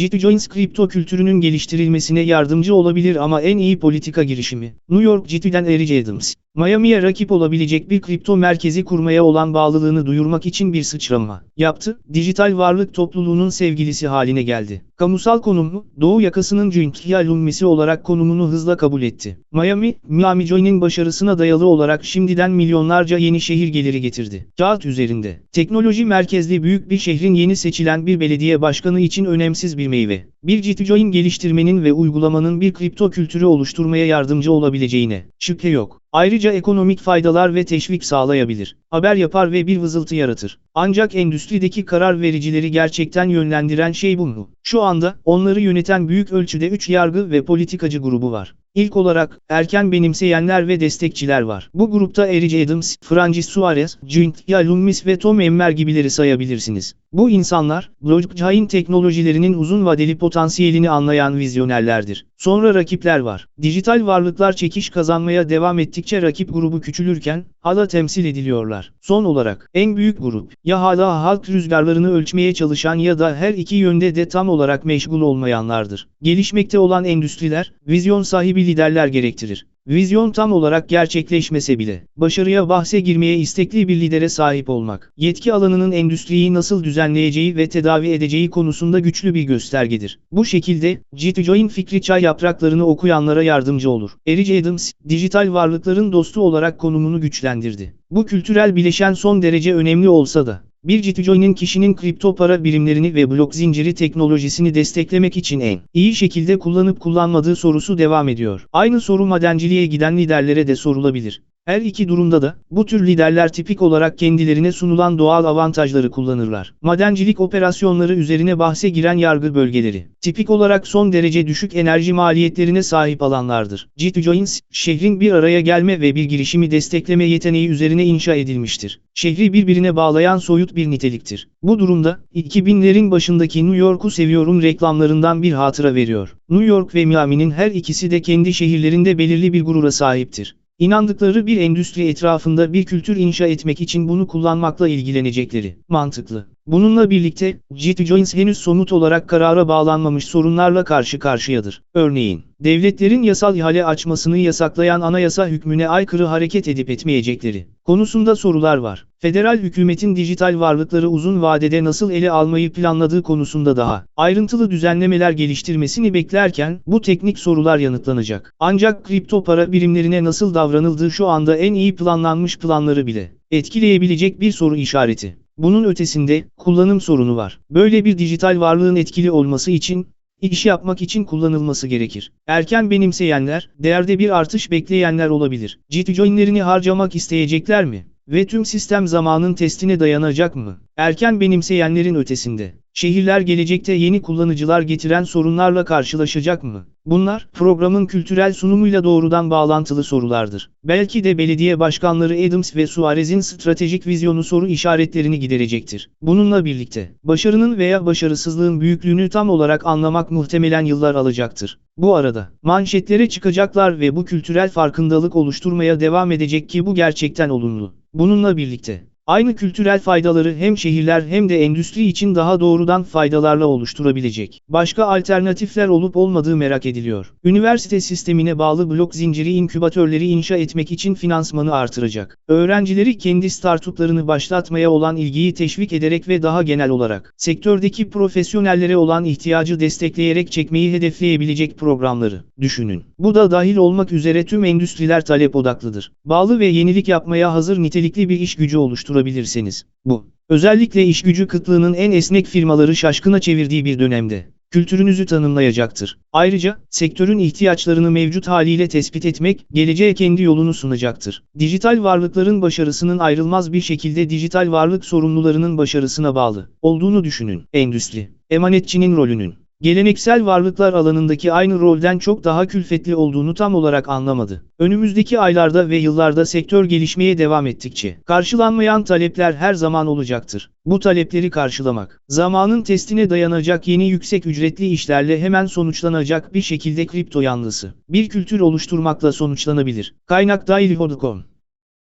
JetJoins kripto kültürünün geliştirilmesine yardımcı olabilir ama en iyi politika girişimi. New York JetJ'den Eric Adams. Miami'ye rakip olabilecek bir kripto merkezi kurmaya olan bağlılığını duyurmak için bir sıçrama yaptı. Dijital varlık topluluğunun sevgilisi haline geldi. Kamusal konumu, Doğu yakasının Junkia Lummisi olarak konumunu hızla kabul etti. Miami, Miami Joy'nin başarısına dayalı olarak şimdiden milyonlarca yeni şehir geliri getirdi. Kağıt üzerinde, teknoloji merkezli büyük bir şehrin yeni seçilen bir belediye başkanı için önemsiz bir meyve. Bir JetJoin geliştirmenin ve uygulamanın bir kripto kültürü oluşturmaya yardımcı olabileceğine şüphe yok. Ayrıca ekonomik faydalar ve teşvik sağlayabilir. Haber yapar ve bir vızıltı yaratır. Ancak endüstrideki karar vericileri gerçekten yönlendiren şey bu? Şu anda, onları yöneten büyük ölçüde 3 yargı ve politikacı grubu var. İlk olarak, erken benimseyenler ve destekçiler var. Bu grupta Eric Adams, Francis Suarez, Cynthia Lummis ve Tom Emmer gibileri sayabilirsiniz. Bu insanlar, blockchain teknolojilerinin uzun vadeli potansiyelini anlayan vizyonerlerdir. Sonra rakipler var. Dijital varlıklar çekiş kazanmaya devam ettikçe rakip grubu küçülürken, hala temsil ediliyorlar. Son olarak, en büyük grup, ya hala halk rüzgarlarını ölçmeye çalışan ya da her iki yönde de tam olarak meşgul olmayanlardır. Gelişmekte olan endüstriler, vizyon sahibi liderler gerektirir. Vizyon tam olarak gerçekleşmese bile, başarıya bahse girmeye istekli bir lidere sahip olmak, yetki alanının endüstriyi nasıl düzenleyeceği ve tedavi edeceği konusunda güçlü bir göstergedir. Bu şekilde, JetJoin fikri çay yapraklarını okuyanlara yardımcı olur. Eric Adams, dijital varlıkların dostu olarak konumunu güçlendirdi. Bu kültürel bileşen son derece önemli olsa da, bir JetJoin'in kişinin kripto para birimlerini ve blok zinciri teknolojisini desteklemek için en iyi şekilde kullanıp kullanmadığı sorusu devam ediyor. Aynı soru madenciliğe giden liderlere de sorulabilir. Her iki durumda da, bu tür liderler tipik olarak kendilerine sunulan doğal avantajları kullanırlar. Madencilik operasyonları üzerine bahse giren yargı bölgeleri, tipik olarak son derece düşük enerji maliyetlerine sahip alanlardır. JetJoins, şehrin bir araya gelme ve bir girişimi destekleme yeteneği üzerine inşa edilmiştir. Şehri birbirine bağlayan soyut bir niteliktir. Bu durumda, 2000'lerin başındaki New York'u seviyorum reklamlarından bir hatıra veriyor. New York ve Miami'nin her ikisi de kendi şehirlerinde belirli bir gurura sahiptir. İnandıkları bir endüstri etrafında bir kültür inşa etmek için bunu kullanmakla ilgilenecekleri mantıklı. Bununla birlikte, JetJoins henüz somut olarak karara bağlanmamış sorunlarla karşı karşıyadır. Örneğin, devletlerin yasal ihale açmasını yasaklayan anayasa hükmüne aykırı hareket edip etmeyecekleri konusunda sorular var. Federal hükümetin dijital varlıkları uzun vadede nasıl ele almayı planladığı konusunda daha ayrıntılı düzenlemeler geliştirmesini beklerken bu teknik sorular yanıtlanacak. Ancak kripto para birimlerine nasıl davranıldığı şu anda en iyi planlanmış planları bile etkileyebilecek bir soru işareti. Bunun ötesinde, kullanım sorunu var. Böyle bir dijital varlığın etkili olması için, iş yapmak için kullanılması gerekir. Erken benimseyenler, değerde bir artış bekleyenler olabilir. JetJoin'lerini harcamak isteyecekler mi? Ve tüm sistem zamanın testine dayanacak mı? Erken benimseyenlerin ötesinde, şehirler gelecekte yeni kullanıcılar getiren sorunlarla karşılaşacak mı? Bunlar, programın kültürel sunumuyla doğrudan bağlantılı sorulardır. Belki de belediye başkanları Adams ve Suarez'in stratejik vizyonu soru işaretlerini giderecektir. Bununla birlikte, başarının veya başarısızlığın büyüklüğünü tam olarak anlamak muhtemelen yıllar alacaktır. Bu arada, manşetlere çıkacaklar ve bu kültürel farkındalık oluşturmaya devam edecek ki bu gerçekten olumlu. Bununla birlikte, Aynı kültürel faydaları hem şehirler hem de endüstri için daha doğrudan faydalarla oluşturabilecek. Başka alternatifler olup olmadığı merak ediliyor. Üniversite sistemine bağlı blok zinciri inkübatörleri inşa etmek için finansmanı artıracak. Öğrencileri kendi startuplarını başlatmaya olan ilgiyi teşvik ederek ve daha genel olarak sektördeki profesyonellere olan ihtiyacı destekleyerek çekmeyi hedefleyebilecek programları düşünün. Bu da dahil olmak üzere tüm endüstriler talep odaklıdır. Bağlı ve yenilik yapmaya hazır nitelikli bir iş gücü oluşturabilir oluşturabilirseniz, bu, özellikle iş gücü kıtlığının en esnek firmaları şaşkına çevirdiği bir dönemde, kültürünüzü tanımlayacaktır. Ayrıca, sektörün ihtiyaçlarını mevcut haliyle tespit etmek, geleceğe kendi yolunu sunacaktır. Dijital varlıkların başarısının ayrılmaz bir şekilde dijital varlık sorumlularının başarısına bağlı olduğunu düşünün. Endüstri, emanetçinin rolünün, geleneksel varlıklar alanındaki aynı rolden çok daha külfetli olduğunu tam olarak anlamadı. Önümüzdeki aylarda ve yıllarda sektör gelişmeye devam ettikçe, karşılanmayan talepler her zaman olacaktır. Bu talepleri karşılamak, zamanın testine dayanacak yeni yüksek ücretli işlerle hemen sonuçlanacak bir şekilde kripto yanlısı, bir kültür oluşturmakla sonuçlanabilir. Kaynak Daily.com